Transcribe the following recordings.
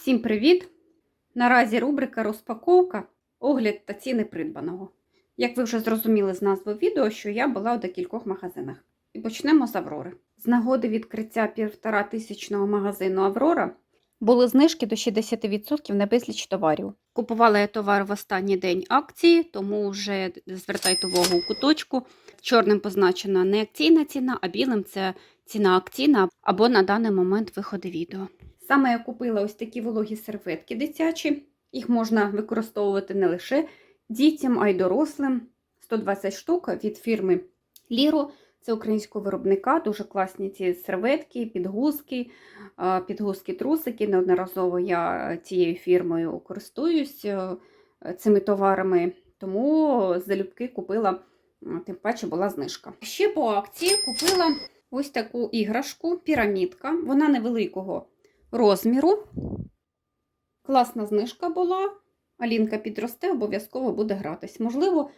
Всім привіт! Наразі рубрика розпаковка, огляд та ціни придбаного. Як ви вже зрозуміли з назви відео, що я була у декількох магазинах. І почнемо з Аврори. З нагоди відкриття півтора тисячного магазину Аврора були знижки до 60% на безліч товарів. Купувала я товар в останній день акції, тому вже звертайте увагу у куточку. Чорним позначена не акційна ціна, а білим це ціна акційна або на даний момент виходу відео. Саме я купила ось такі вологі серветки дитячі. Їх можна використовувати не лише дітям, а й дорослим. 120 штук від фірми Ліро. Це українського виробника, дуже класні ці серветки, підгузки, підгузки, трусики. Неодноразово я цією фірмою користуюсь е, цими товарами, тому залюбки купила, тим паче була знижка. Ще по акції купила ось таку іграшку, пірамідка. Вона невеликого розміру. Класна знижка була. Алінка підросте, обов'язково буде гратись. Можливо,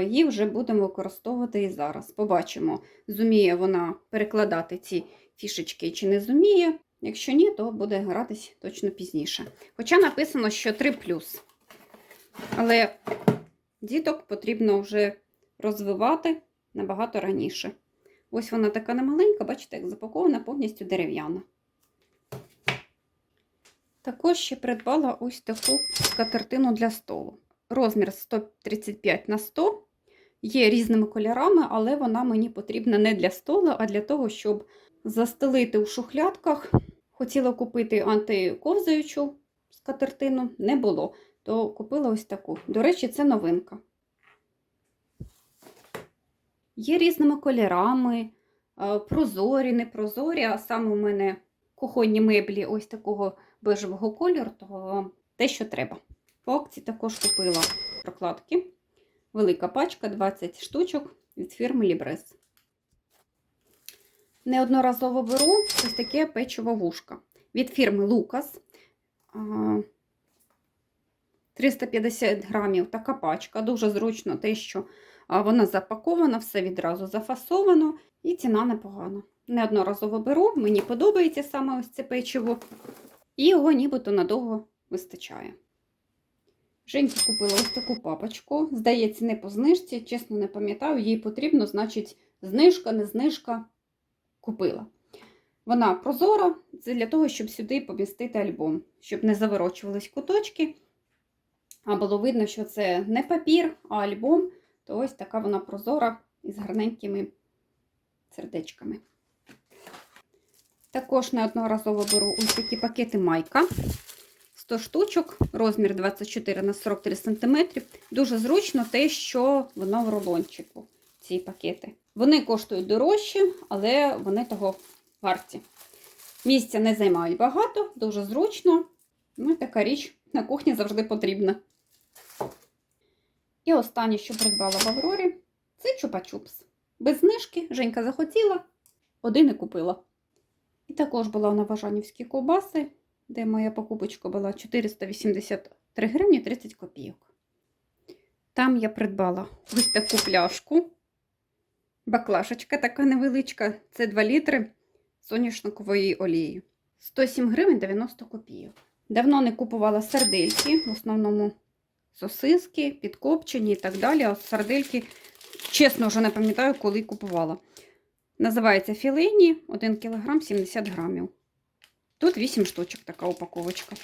її вже будемо використовувати і зараз. Побачимо, зуміє вона перекладати ці фішечки чи не зуміє. Якщо ні, то буде гратись точно пізніше. Хоча написано, що 3 Але діток потрібно вже розвивати набагато раніше. Ось вона така немаленька, бачите, як запакована, повністю дерев'яна. Також ще придбала ось таку скатертину для столу. Розмір 135 на 100. Є різними кольорами, але вона мені потрібна не для столу, а для того, щоб застелити у шухлядках. Хотіла купити антиковзаючу скатертину, не було, то купила ось таку. До речі, це новинка. Є різними кольорами, прозорі, непрозорі, а саме у мене кухонні меблі ось такого бежевого кольору, то те, що треба. По акції також купила прокладки. Велика пачка 20 штучок від фірми Libres. Неодноразово беру ось таке печиво вушка від фірми Lucas. 350 грамів така пачка. Дуже зручно те, що вона запакована, все відразу зафасовано, і ціна непогана. Неодноразово беру, мені подобається саме ось це печиво, і його нібито надовго вистачає. Женька купила ось таку папочку. Здається, не по знижці, чесно не пам'ятаю, їй потрібно, значить, знижка, не знижка купила. Вона прозора, це для того, щоб сюди помістити альбом, щоб не заворочувались куточки. А було видно, що це не папір, а альбом, то ось така вона прозора із гарненькими сердечками. Також неодноразово беру ось такі пакети майка. 100 штучок, розмір 24 на 43 см. Дуже зручно те, що воно в рулончику, ці пакети. Вони коштують дорожче, але вони того варті. Місця не займають багато, дуже зручно. Ну, і така річ на кухні завжди потрібна. І останнє, що придбала в Аврорі, це чупа-чупс. Без знижки Женька захотіла, один і купила. І також була на Бажанівській ковбаси, де моя покупочка була 483 гривні 30 копійок. Там я придбала ось таку пляшку. Баклашечка така невеличка, це 2 літри соняшникової олії. 107 гривень 90 копійок. Давно не купувала сардельки, в основному сосиски, підкопчені і так далі. А сардельки, чесно, вже не пам'ятаю, коли купувала. Називається філейні 1 кг 70 грамів. Тут 8 штучок така упаковочка.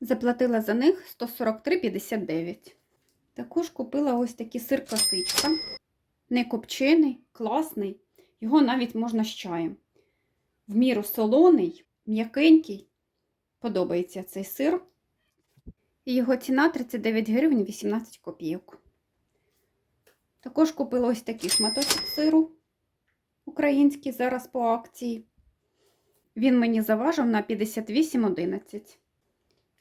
Заплатила за них 143,59. Також купила ось такий сир косичка. Не копчений, класний. Його навіть можна з чаєм. В міру солоний, м'якенький. Подобається цей сир. І його ціна 39 гривень 18 копійок. Також купила ось такий шматочок сиру український, зараз по акції. Він мені заважив на 58,11.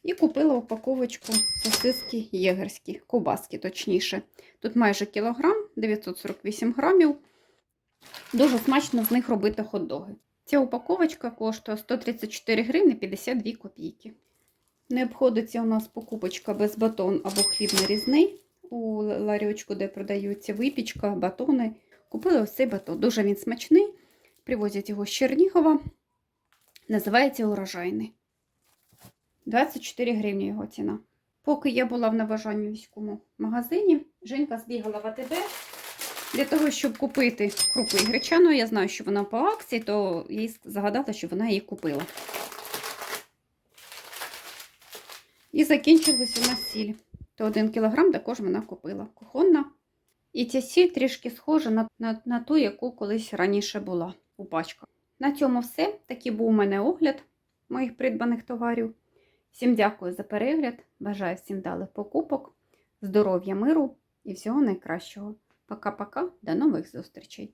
І купила упаковочку сосиски єгерські, ковбаски, точніше. Тут майже кілограм, 948 грамів. Дуже смачно з них робити хот-доги. Ця упаковочка коштує 134 гривні 52 копійки. Не обходиться у нас покупочка без батон або хліб нарізний у ларьочку, де продаються випічка, батони. Купила ось цей батон. Дуже він смачний. Привозять його з Чернігова. Називається урожайний. 24 гривні його ціна. Поки я була в наважанівському магазині, Женька збігала в АТБ для того, щоб купити крупу гречану. Я знаю, що вона по акції, то їй загадала, що вона її купила. І закінчилась у нас сіль. То 1 кілограм також вона купила. Кухонна. І ця сіль трішки схожа на, на, на ту, яку колись раніше була у пачках. На цьому все. Такий був у мене огляд моїх придбаних товарів. Всім дякую за перегляд. Бажаю всім далих покупок, здоров'я, миру і всього найкращого. Пока-пока, до нових зустрічей!